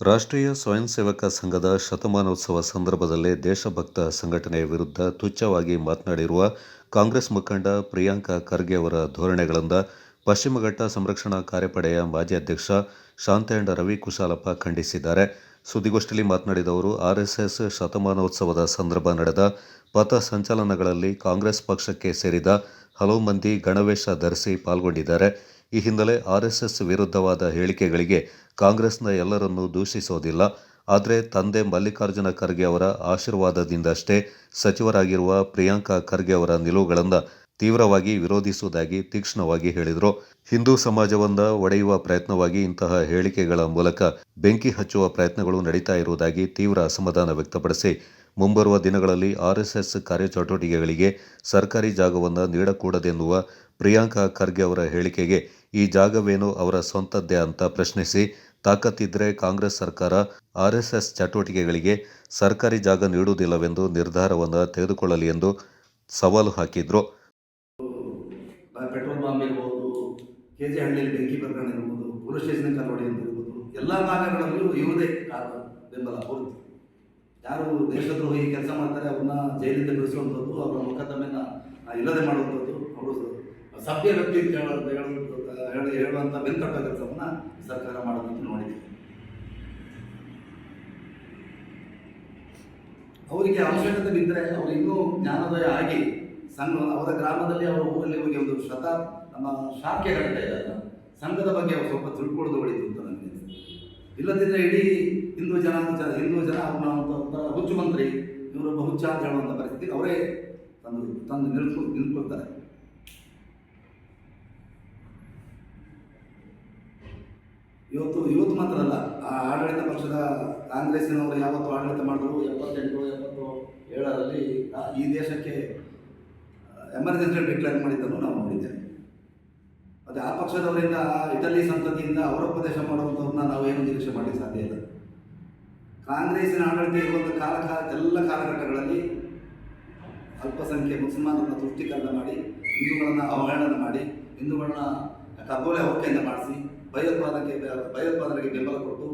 ರಾಷ್ಟ್ರೀಯ ಸ್ವಯಂ ಸೇವಕ ಸಂಘದ ಶತಮಾನೋತ್ಸವ ಸಂದರ್ಭದಲ್ಲೇ ದೇಶಭಕ್ತ ಸಂಘಟನೆಯ ವಿರುದ್ಧ ತುಚ್ಛವಾಗಿ ಮಾತನಾಡಿರುವ ಕಾಂಗ್ರೆಸ್ ಮುಖಂಡ ಪ್ರಿಯಾಂಕಾ ಖರ್ಗೆ ಅವರ ಧೋರಣೆಗಳಿಂದ ಪಶ್ಚಿಮಘಟ್ಟ ಸಂರಕ್ಷಣಾ ಕಾರ್ಯಪಡೆಯ ಮಾಜಿ ಅಧ್ಯಕ್ಷ ಶಾಂತೇಂಡ ರವಿ ಕುಶಾಲಪ್ಪ ಖಂಡಿಸಿದ್ದಾರೆ. ಸುದ್ದಿಗೋಷ್ಠಿಯಲ್ಲಿ ಮಾತನಾಡಿದ ಅವರು ಆರ್ಎಸ್ಎಸ್ ಶತಮಾನೋತ್ಸವದ ಸಂದರ್ಭ ನಡೆದ ಪಥ ಸಂಚಲನಗಳಲ್ಲಿ ಕಾಂಗ್ರೆಸ್ ಪಕ್ಷಕ್ಕೆ ಸೇರಿದ ಹಲವು ಮಂದಿ ಗಣವೇಶ ಧರಿಸಿ ಪಾಲ್ಗೊಂಡಿದ್ದಾರೆ. ಈ ಹಿನ್ನೆಲೆ ಆರ್ಎಸ್ಎಸ್ ವಿರುದ್ಧವಾದ ಹೇಳಿಕೆಗಳಿಗೆ ಕಾಂಗ್ರೆಸ್ನ ಎಲ್ಲರನ್ನೂ ದೂಷಿಸೋದಿಲ್ಲ. ಆದರೆ ತಂದೆ ಮಲ್ಲಿಕಾರ್ಜುನ ಖರ್ಗೆ ಅವರ ಆಶೀರ್ವಾದದಿಂದಷ್ಟೇ ಸಚಿವರಾಗಿರುವ ಪ್ರಿಯಾಂಕಾ ಖರ್ಗೆ ಅವರ ನಿಲುವುಗಳನ್ನು ತೀವ್ರವಾಗಿ ವಿರೋಧಿಸುವುದಾಗಿ ತೀಕ್ಷ್ಣವಾಗಿ ಹೇಳಿದರು. ಹಿಂದೂ ಸಮಾಜವನ್ನ ಒಡೆಯುವ ಪ್ರಯತ್ನವಾಗಿ ಇಂತಹ ಹೇಳಿಕೆಗಳ ಮೂಲಕ ಬೆಂಕಿ ಹಚ್ಚುವ ಪ್ರಯತ್ನಗಳು ನಡೀತಾ ಇರುವುದಾಗಿ ತೀವ್ರ ಅಸಮಾಧಾನ ವ್ಯಕ್ತಪಡಿಸಿ, ಮುಂಬರುವ ದಿನಗಳಲ್ಲಿ ಆರ್ಎಸ್ಎಸ್ ಕಾರ್ಯಚಟುವಟಿಕೆಗಳಿಗೆ ಸರ್ಕಾರಿ ಜಾಗವನ್ನು ನೀಡಕೂಡದೆನ್ನುವ ಪ್ರಿಯಾಂಕಾ ಖರ್ಗೆ ಅವರ ಹೇಳಿಕೆಗೆ ಈ ಜಾಗವೇನು ಅವರ ಸ್ವಂತದ್ದೇ ಅಂತ ಪ್ರಶ್ನಿಸಿ, ತಾಕತ್ತಿದ್ರೆ ಕಾಂಗ್ರೆಸ್ ಸರ್ಕಾರ ಆರ್ಎಸ್ಎಸ್ ಚಟುವಟಿಕೆಗಳಿಗೆ ಸರ್ಕಾರಿ ಜಾಗ ನೀಡುವುದಿಲ್ಲವೆಂದು ನಿರ್ಧಾರವನ್ನು ತೆಗೆದುಕೊಳ್ಳಲಿ ಎಂದು ಸವಾಲು ಹಾಕಿದ್ರು. ಪೆಟ್ರೋಲ್ ಬಾಂಬ್ ಇರ್ಬೋದು ಕೆ ಜಿ ಹಳ್ಳಿಯಲ್ಲಿ ಬೆಂಕಿ ಪ್ರಕರಣ ಇರ್ಬೋದು ಪೊಲೀಸ್ ಸ್ಟೇಷನ್ ಕಲ್ವಡಿ ಅಂತ ಇರ್ಬೋದು, ಎಲ್ಲ ಭಾಗಗಳಲ್ಲೂ ಇವುದೇ ಬೆಂಬಲ ಪೂರ್ತಿ. ಯಾರು ದೇಶದ್ರೋಹಿ ಕೆಲಸ ಮಾಡ್ತಾರೆ, ಅವ್ರನ್ನ ಜೈಲಿಂದ ಬಿಡಿಸುವಂಥದ್ದು ಅವರ ಮೇಲೆ ಇಲ್ಲದೆ ಮಾಡುವಂಥದ್ದು ಸಭ್ಯ ವ್ಯಕ್ತಿ ಅಂತ ಹೇಳೋ- ಹೇಳುವಂಥ- ಹೇಳಿ ಹೇಳುವಂಥ ಬೆಂಕಟ್ಟ ಕೆಲಸವನ್ನು ಸರ್ಕಾರ ಮಾಡೋದಂತ ನೋಡಿದ್ದೀವಿ ಅವರಿಗೆ ಅವಶ್ಯಕತೆ ಬಿದ್ದರೆ ಅವರು ಇನ್ನೂ ಜ್ಞಾನೋದಯ ಆಗಿ ಸಂಘ, ಅವರ ಗ್ರಾಮದಲ್ಲಿ ಅವರ ಊರಲ್ಲಿ ಹೋಗಿ ಒಂದು ಶತ, ನಮ್ಮ ಶಾಖೆ ಕಟ್ತಾ ಇದ್ದಾರೆ ಸಂಘದ ಬಗ್ಗೆ ಅವರು ಸ್ವಲ್ಪ ತಿಳ್ಕೊಳ್ಳೋದು ಒಳಿತು ಅಂತ ನನಗೆ. ಇಲ್ಲದಿದ್ದರೆ ಇಡೀ ಹಿಂದೂ ಜನ ಹಿಂದೂ ಜನ ಅವ್ರನ್ನ ಹುಚ್ಚು ಮಂತ್ರಿ ಇವರೊಬ್ಬ ಹುಚ್ಚ ಅಂತ ಹೇಳುವಂಥ ಪರಿಸ್ಥಿತಿ ಅವರೇ ತಂದು ತಂದು ನಿಲ್ಕೊ, ನಿಲ್ಕೊಳ್ತಾರೆ ಇವತ್ತು ಇವತ್ತು ಮಾತ್ರ ಅಲ್ಲ, ಆ ಆಡಳಿತ ಪಕ್ಷದ ಕಾಂಗ್ರೆಸ್ನವರು ಯಾವತ್ತು ಆಡಳಿತ ಮಾಡಿದ್ರು, ಎಪ್ಪತ್ತೆಂಟು, ಎಪ್ಪತ್ತು ಏಳರಲ್ಲಿ ಈ ದೇಶಕ್ಕೆ ಎಮರ್ಜೆನ್ಸಿ ಡಿಕ್ಲೇರ್ ಮಾಡಿದ್ದನ್ನು ನಾವು ನೋಡಿದ್ದೇವೆ. ಮತ್ತು ಆ ಪಕ್ಷದವರಿಂದ ಇಟಲಿ ಸಂತತಿಯಿಂದ ಅವರ ಉಪದೇಶ ನಾವು ಏನು ನಿರೀಕ್ಷೆ ಮಾಡಲಿಕ್ಕೆ ಸಾಧ್ಯ ಇಲ್ಲ. ಕಾಂಗ್ರೆಸ್ನ ಆಡಳಿತ ಇರುವಂಥ ಕಾಲ ಎಲ್ಲ ಕಾಲಘಟ್ಟಗಳಲ್ಲಿ ಅಲ್ಪಸಂಖ್ಯೆ ಮುಸಲ್ಮಾನರನ್ನ ತುಷ್ಟೀಕರಣ ಮಾಡಿ, ಹಿಂದೂಗಳನ್ನು ಅವಹೇಳನ ಮಾಡಿ, ಹಿಂದೂಗಳನ್ನ ಕಗ್ಗೋಲೆ ಹೊಕ್ಕೆಯಿಂದ ಮಾಡಿಸಿ ಭಯೋತ್ಪಾದನೆಗೆ ಬೆಂಬಲ ಕೊಟ್ಟು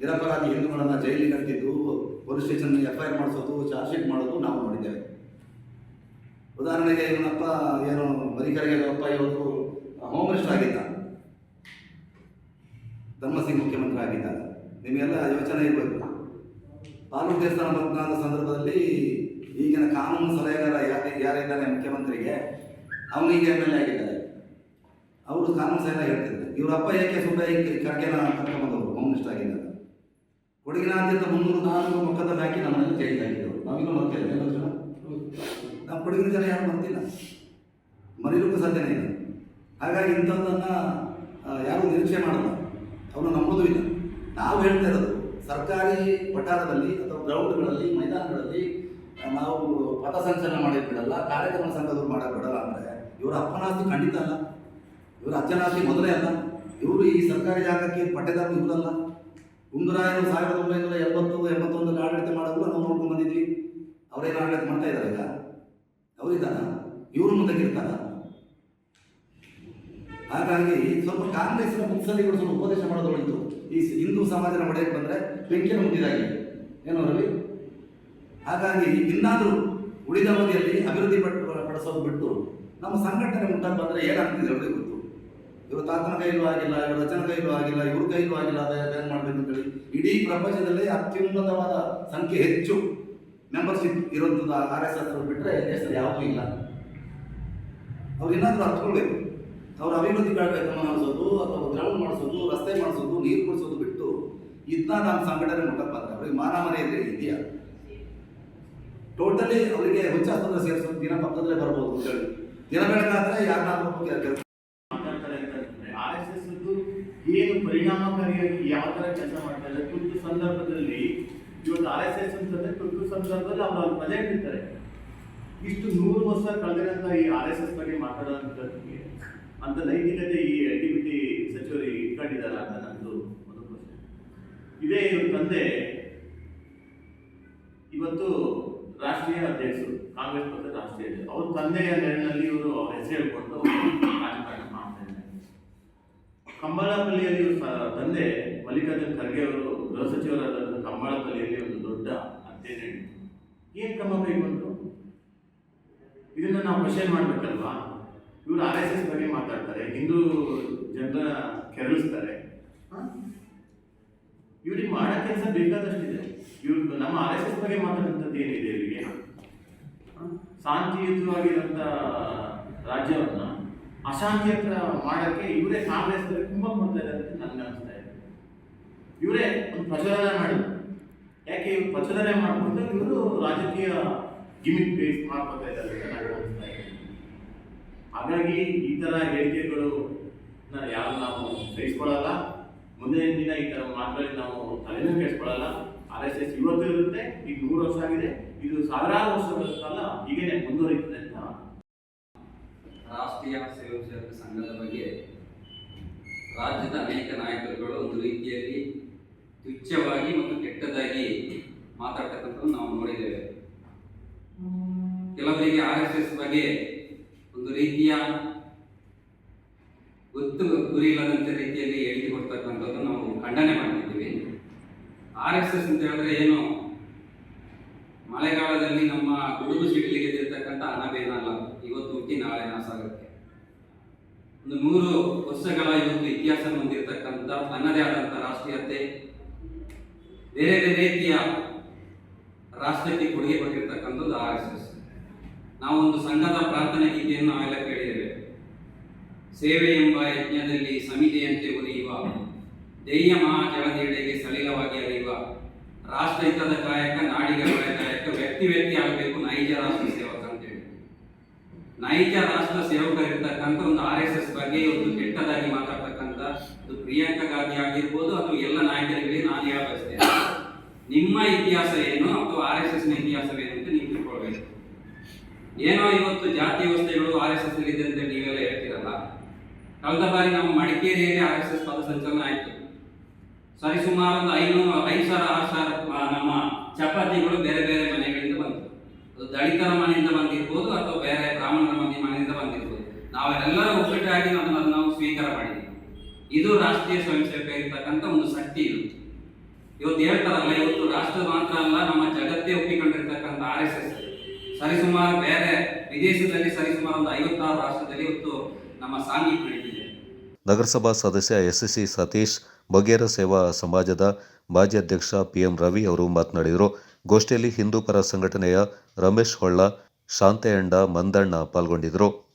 ನಿರಪರಾಧಿ ಹಿಂದೂಗಳನ್ನು ಜೈಲಿಗೆ ಕಟ್ಟಿದ್ದು police station F I R ಮಾಡಿಸೋದು, ಚಾರ್ಜ್ ಶೀಟ್ ಮಾಡೋದು ನಾವು ನೋಡಿದ್ದೇವೆ. ಉದಾಹರಣೆಗೆ, ಇವನಪ್ಪ ಏನು ಮರಿಕರಿಗೆ ಅಪ್ಪ ಇವತ್ತು ಹೋಮ್ ಮಿನಿಸ್ಟರ್ ಆಗಿದ್ದ, ಧರ್ಮಸಿಂಗ್ ಮುಖ್ಯಮಂತ್ರಿ ಆಗಿದ್ದ, ನಿಮಗೆಲ್ಲ ಯೋಚನೆ ಇರಬೇಕು. ಪಾಲು ದೇವಸ್ಥಾನ ಮತದಾನದ ಸಂದರ್ಭದಲ್ಲಿ ಈಗಿನ ಕಾನೂನು ಸಲಹೆಗಾರ ಯಾರು ಯಾರಿದ್ದಾನೆ ಮುಖ್ಯಮಂತ್ರಿಗೆ ಅವನಿಗೆ ಎಂ ಎಲ್ ಎ ಆಗಿದ್ದಾರೆ ಅವರು ಕಾನೂನು ಸಹ ಇರ್ತಿದ್ರು ಇವ್ರ ಅಪ್ಪ ಏಕೆ ಸುಬ್ಬಯ್ಯ ಖರ್ಗೆನ ಕರ್ಕೊಂಬಂದವರು ಹೋಮ್ ಮಿನಿಸ್ಟರ್ ಆಗಿದ್ದಾಗ ಕೊಡಗಿನಾದ್ಯಂತ ಮುನ್ನೂರು ನಾಲ್ಕು ಮೊಕದ್ದಮೆ ಹಾಕಿ ನಮ್ಮನ್ನೆಲ್ಲ ಜೈಲಿಗೆ ಹಾಕಿದ್ರು. ನಾವಿನ್ನೂ ನಾವು ಜನ ನಮ್ಮ ಕೊಡಗಿನ ಜನ ಯಾರು ಮರ್ತಿಲ್ಲ. ಮರೀಲಿಕ್ಕೂ ಸಾಧ್ಯನೇ ಇಲ್ಲ. ಹಾಗಾಗಿ ಇಂಥದ್ದನ್ನು ಯಾರೂ ನಿರೀಕ್ಷೆ ಮಾಡಲ್ಲ. ಅವನು ನಂಬೋದು ಇಲ್ಲ. ನಾವು ಹೇಳ್ತಾ ಇರೋದು, ಸರ್ಕಾರಿ ಪಠಾರದಲ್ಲಿ ಅಥವಾ ಗ್ರೌಂಡ್ಗಳಲ್ಲಿ, ಮೈದಾನಗಳಲ್ಲಿ ನಾವು ಪಥಸಂಚಲನ ಮಾಡೋದು ಬಿಡಲ್ಲ ಕಾರ್ಯಕ್ರಮ ಸಂಘದವ್ರು ಮಾಡೋಕ್ಕೆ ಬಿಡಲ್ಲ ಅಂದರೆ, ಇವರ ಅಪ್ಪನಾಸ್ತಿ ಖಂಡಿತ ಅಲ್ಲ. ಇವರ ಅಜ್ಜನಾಸ್ತಿ ಮೊದಲೇ ಅಲ್ಲ. ಇವರು ಈ ಸರ್ಕಾರಿ ಜಾಗಕ್ಕೆ ಪಟ್ಟೆದಾರರು ಇವರಲ್ಲ. ಗುಂಡೂರಾಯರು ಸಾವಿರದ ಒಂಬೈನೂರ ಎಂಬತ್ತು, ಎಂಬತ್ತೊಂದರಲ್ಲಿ ಆಡಳಿತ ಮಾಡೋದು ನಾವು ನೋಡ್ಕೊಂಡು ಬಂದಿದ್ವಿ. ಅವರೇನು ಆಡಳಿತ ಮಾಡ್ತಾ ಇದ್ದಾರೆ ಈಗ? ಅವರಿದ್ದಾರ? ಇವರು ಮುಂದಕ್ಕಿರ್ತಾರ ಹಾಗಾಗಿ ಸ್ವಲ್ಪ ಕಾಂಗ್ರೆಸ್ಸಿನ ಇವರು ಸ್ವಲ್ಪ ಉಪದೇಶ ಮಾಡೋದು ಈ ಹಿಂದೂ ಸಮಾಜನ ಒಡೆಯಕ್ಕೆ ಬಂದರೆ ಬೆಂಕಿಯನ್ನು ಮುಟ್ಟಿದಾಗಿ. ಏನೋ ರವಿ ಹಾಗಾಗಿ ಇನ್ನಾದರೂ ಉಳಿದ ಅವಧಿಯಲ್ಲಿ ಅಭಿವೃದ್ಧಿ ಪಡಿಸೋದು ಬಿಟ್ಟು ನಮ್ಮ ಸಂಘಟನೆ ಮುಂದಾಗಿ ಬಂದರೆ ಏನಾಗ್ತಿದೆ ಅವ್ರಿಗೆ ಇವರು ತಾತನ ಕೈಲೂ ಆಗಿಲ್ಲ ಇವರು ರಚನ ಕೈಲೂ ಆಗಿಲ್ಲ, ಇವ್ರ ಕೈಲೂ ಆಗಿಲ್ಲ ಏನು ಮಾಡಬೇಕು ಅಂತೇಳಿ ಇಡೀ ಪ್ರಪಂಚದಲ್ಲಿ ಅತ್ಯುನ್ನತವಾದ ಸಂಖ್ಯೆ ಹೆಚ್ಚು ಮೆಂಬರ್ಶಿಪ್ ಇರೋಂಥದ್ದು ಆರ್ ಎಸ್ ಎಸ್ ಬಿಟ್ಟರೆ ದೇಶದಲ್ಲಿ ಯಾವುದೂ ಇಲ್ಲ. ಅವ್ರು ಏನಾದರೂ ಹತ್ಕೊಳ್ಬೇಕು ಅವ್ರ ಅಭಿವೃದ್ಧಿ ಕಾರ್ಯಕ್ರಮ ಮಾಡಿಸೋದು ಅಥವಾ ಗ್ರೌಂಡ್ ಮಾಡಿಸೋದು, ರಸ್ತೆ ಮಾಡಿಸೋದು, ನೀರು ಕುಡಿಸೋದು ಬಿಟ್ಟು ಇದನ್ನ ನಮ್ಮ ಸಂಘಟನೆ ಮುಟ್ಟಕ್ಕೆ ಅಂತ ಅವ್ರಿಗೆ ಮಾನ ಇದೆಯಾ? ಟೋಟಲಿ ಅವರಿಗೆ ಹುಚ್ಚಾಸ್ತಂದ್ರೆ ಸೇರಿಸೋದು, ದಿನ ಪಕ್ಕದಲ್ಲೇ ಬರ್ಬೋದು ಅಂತೇಳಿ. ದಿನ ಬೆಳಗಾದ್ರೆ ಯಾರನ್ನಾದ್ರೂ ಕೆಲಸ ಮಾತಾಡ್ತಾರೆ ಅಂತಂದ್ರೆ ಆರ್ ಎಸ್ ಎಸ್ ಏನು ಪರಿಣಾಮಕಾರಿಯಾಗಿ ಯಾವ ತರ ಕೆಲಸ ಮಾಡ್ತಾ ಇದೆ ತುರ್ತು ಸಂದರ್ಭದಲ್ಲಿ ಇವತ್ತು ಆರ್ ಎಸ್ ಎಸ್ ಅಂತಂದ್ರೆ ತುರ್ತು ಸಂದರ್ಭದಲ್ಲಿ ಅವ್ರು ಅಲ್ಲಿ ಬಜೆಟ್ ಇರ್ತಾರೆ ಇಷ್ಟು ನೂರು ವರ್ಷ ಕಳೆದಿರಂತ ಈ ಆರ್ ಎಸ್ ಎಸ್ ಬಗ್ಗೆ ಮಾತಾಡೋ ಅಂತ ನೈತಿಕತೆ ಈ ಆಕ್ಟಿವಿಟಿ ಸಚಿವರು ಇಟ್ಕೊಂಡಿದ್ದಾರೆ ಅಂತ ನಂದು ಒಂದು ಪ್ರಶ್ನೆ ಇದೇ ಇವ್ರ ತಂದೆ ಇವತ್ತು ರಾಷ್ಟ್ರೀಯ ಅಧ್ಯಕ್ಷರು ಕಾಂಗ್ರೆಸ್ ಪಕ್ಷದ ರಾಷ್ಟ್ರೀಯ ಅಧ್ಯಕ್ಷರು ಅವ್ರ ತಂದೆಯ ನೆರಳಿನಲ್ಲಿ ಇವರು ಅವ್ರ ಹೆಸರು ಹೇಳ್ಕೊಂಡು ರಾಜಕಾರಣ ಮಾಡ್ತಾ ಇದ್ದಾರೆ ಕಮ್ಮ ಕಂಬಳಪಲ್ಲಿಯಲ್ಲಿ ತಂದೆ ಮಲ್ಲಿಕಾರ್ಜುನ್ ಖರ್ಗೆ ಅವರು ಗೃಹ ಸಚಿವರಾದಂಥ ಕಂಬಳಪಲ್ಲಿಯಲ್ಲಿ ಒಂದು ದೊಡ್ಡ ಹತ್ಯೆ ನಡೀತು ಏನ್ ಕ್ರಮ ಕೈಗೊಂಡ್ರು ಇದನ್ನ ನಾವು ಕ್ವಶನ್ ಮಾಡ್ಬೇಕಲ್ವಾ? ಇವರು ಆರ್ ಎಸ್ ಎಸ್ ಬಗ್ಗೆ ಮಾತಾಡ್ತಾರೆ, ಹಿಂದೂ ಜನರ ಕೆರಳಿಸ್ತಾರೆ? ಇವ್ರಿಗೆ ಮಾಡೋ ಕೆಲಸ ಬೇಕಾದಷ್ಟಿದೆ. ಇವ್ರು ನಮ್ಮ ಆರ್ ಎಸ್ ಎಸ್ ಬಗ್ಗೆ ಮಾತಾಡುವಂಥದ್ದು ಏನಿದೆ ಇವರಿಗೆ? ಶಾಂತಿಯುತವಾಗಿರೋಂಥ ರಾಜ್ಯವನ್ನ ಅಶಾಂತಿ ಮಾಡಕ್ಕೆ ಇವರೇ ಕಾಂಗ್ರೆಸ್ ತುಂಬಾ ಮಾಡ್ತಾ ಅಂತ ನನ್ಗೆ ಅನಿಸ್ತಾ ಇದೆ. ಇವರೇ ಒಂದು ಪ್ರಚೋದನೆ ಮಾಡಿದ್ರು. ಯಾಕೆ ಇವ್ರು ಪ್ರಚೋದನೆ ಮಾಡ್ಕೊಂಡು ಇವರು ರಾಜಕೀಯ ಗಿಮಿಕ್ ಬೇಸ್ ಮಾಡ್ಕೊತಾ ಇದ್ದಾರೆ ಅಂತ ನನಗೆ ಅನಿಸ್ತಾ ಹಾಗಾಗಿ ಈ ತರ ಹೇಳಿಕೆಗಳು ಯಾರು ನಾವು ಸಹಿಸ್ಕೊಳ್ಳಲ್ಲ. ಮುಂದಿನ ದಿನ ಈ ತರ ಮಾತುಗಳಿಗೆ ನಾವು ತಲೆನೂ ಕೆಡಿಸ್ಕೊಳ್ಳಲ್ಲ. ಆರ್ ಎಸ್ ಎಸ್ ಇವತ್ತು ಇರುತ್ತೆ, ಈಗ ನೂರು ವರ್ಷ ಆಗಿದೆ. ಇದು ಸಾವಿರಾರು ವರ್ಷಗಳ ಕಾಲ ಹೀಗೇನೆ ಮುಂದುವರಿಯುತ್ತದೆ ಅಂತ. ರಾಷ್ಟ್ರೀಯ ಸ್ವಯಂ ಸೇವಕ ಸಂಘದ ಬಗ್ಗೆ ರಾಜ್ಯದ ಅನೇಕ ನಾಯಕರುಗಳು ಒಂದು ರೀತಿಯಲ್ಲಿ ತುಚ್ಛವಾಗಿ ಮತ್ತು ಕೆಟ್ಟದಾಗಿ ಮಾತಾಡ್ತಕ್ಕಂಥದ್ದು ನಾವು ನೋಡಿದ್ದೇವೆ. ಕೆಲವರಿಗೆ ಆರ್ ಎಸ್ ಎಸ್ ಬಗ್ಗೆ ಒಂದು ರೀತಿಯ ಗೊತ್ತು ಗುರಿ ಇಲ್ಲದಂಥ ರೀತಿಯಲ್ಲಿ ಹೇಳಿಕೆ ಕೊಡ್ತಕ್ಕಂಥದ್ದು ನಾವು ಖಂಡನೆ ಮಾಡ್ತಿದ್ದೀವಿ. ಆರ್ ಎಸ್ ಎಸ್ ಅಂತ ಹೇಳಿದ್ರೆ ಏನು? ಮಳೆಗಾಲದಲ್ಲಿ ನಮ್ಮ ಗುಡುಗು ಸಿಡಿಲಿಗೆ ಇರ್ತಕ್ಕಂಥ ಅನಬೇನ ಒಂದು ನೂರು ವರ್ಷಗಳ ಇವತ್ತು ಇತಿಹಾಸ ಹೊಂದಿರತಕ್ಕಂಥ ತನ್ನದೇ ಆದಂಥ ರಾಷ್ಟ್ರೀಯತೆ, ಬೇರೆ ಬೇರೆ ರೀತಿಯ ರಾಷ್ಟ್ರಕ್ಕೆ ಕೊಡುಗೆ ಕೊಟ್ಟಿರ್ತಕ್ಕಂಥದ್ದು ಆರ್ ಎಸ್ ಎಸ್. ನಾವೊಂದು ಸಂಘದ ಪ್ರಾರ್ಥನೆ ಗೀತೆಯನ್ನು ನಾವೆಲ್ಲ ಕೇಳಿದ್ದೇವೆ. ಸೇವೆ ಎಂಬ ಯಜ್ಞದಲ್ಲಿ ಸಮಿತಿಯಂತೆ ಉರಿಯುವ ಧ್ಯೇಯ ಮಹಾಜಲದೆಡೆಗೆ ಸಲೀಲವಾಗಿ ಅರಿಯುವ ರಾಷ್ಟ್ರಹಿತದ ಕಾಯಕ ನಾಡಿಗಳ ಕಾಯಕ, ವ್ಯಕ್ತಿ ವ್ಯಕ್ತಿ ಆಗಬೇಕು, ನೈಜ ರಾಷ್ಟ್ರ ಅಂತೇಳಿ ನೈಜ ರಾಷ್ಟ್ರ ಸೇವಕರಿರ್ತಕ್ಕಂಥ ಒಂದು ಆರ್ ಎಸ್ ಎಸ್ ಬಗ್ಗೆ ಒಂದು ಕೆಟ್ಟದಾಗಿ ಮಾತಾಡ್ತಕ್ಕಂಥ ಒಂದು ಪ್ರಿಯಾಂಕಾ ಗಾಂಧಿ ಆಗಿರ್ಬೋದು ಅಥವಾ ಎಲ್ಲ ನಾಯಕರಿಗೆ ನಾನು ಯಾವ ನಿಮ್ಮ ಇತಿಹಾಸ ಏನು ಅಥವಾ ಆರ್ ಎಸ್ ಎಸ್ನ ಇತಿಹಾಸವೇನು ಅಂತ ನೀವು ತಿಳ್ಕೊಳ್ಬೇಕು. ಏನೋ ಇವತ್ತು ಜಾತಿ ವ್ಯವಸ್ಥೆಗಳು ಆರ್ ಎಸ್ ಎಸ್ ಇದೆ ಅಂತ ನೀವೆಲ್ಲ ಹೇಳ್ತೀರಲ್ಲ? ಕಳೆದ ಬಾರಿ ನಮ್ಮ ಮಡಿಕೇರಿಯಲ್ಲಿ ಆರ್ ಎಸ್ ಎಸ್ ಪಥಸಂಚಲನ ಆಯ್ತು. ಸರಿಸುಮಾರು ಒಂದು ಐನೂರು, ಐದು ಸಾವಿರ, ಆರು ಸಾವಿರ ನಮ್ಮ ಚಪಾತಿಗಳು ಬೇರೆ ಬೇರೆ ಅದು ದಲಿತರ ಮನೆಯಿಂದ ಬಂದಿರ್ಬೋದು ಅಥವಾ ಬೇರೆ ಬ್ರಾಹ್ಮಣರ ಮಂದಿ ಮನೆಯಿಂದ ಬಂದಿರ್ಬೋದು. ನಾವೆಲ್ಲರೂ ಒಗ್ಗಟ್ಟಾಗಿ ಅದನ್ನು ನಾವು ಸ್ವೀಕಾರ ಮಾಡಿದ್ದೀವಿ. ಇದು ರಾಷ್ಟ್ರೀಯ ಸ್ವಯಂ ಸೇವಕ ಇರ್ತಕ್ಕಂಥ ಒಂದು ಶಕ್ತಿ ಇದು. ಇವತ್ತು ಹೇಳ್ತಾರಲ್ಲ, ಇವತ್ತು ರಾಷ್ಟ್ರ ಮಾತ್ರ ಅಲ್ಲ, ನಮ್ಮ ಜಗತ್ತೇ ಒಪ್ಪಿಕೊಂಡಿರ್ತಕ್ಕಂಥ ಆರ್ ಎಸ್ ಎಸ್. ಸರಿಸುಮಾರು ಬೇರೆ ವಿದೇಶದಲ್ಲಿ ಸರಿಸುಮಾರು ಒಂದು ಐವತ್ತಾರು ರಾಷ್ಟ್ರದಲ್ಲಿ ಇವತ್ತು ನಮ್ಮ ಸಾಂಘಿಕ ನಗರಸಭಾ ಸದಸ್ಯ ಎಸ್ಎಸ್ಸಿ ಸತೀಶ್ ಬಗೇರ ಸೇವಾ ಸಮಾಜದ ಮಾಜಿ ಅಧ್ಯಕ್ಷ ಪಿ ಎಂ ರವಿ ಅವರು ಮಾತನಾಡಿದರು. ಗೋಷ್ಠಿಯಲ್ಲಿ ಹಿಂದೂ ಪರ ಸಂಘಟನೆಯ ರಮೇಶ್ ಹೊಳ್ಳ ಶಾಂತೆಯಂಡ ಮಂದಣ್ಣ ಪಾಲ್ಗೊಂಡಿದ್ದರು.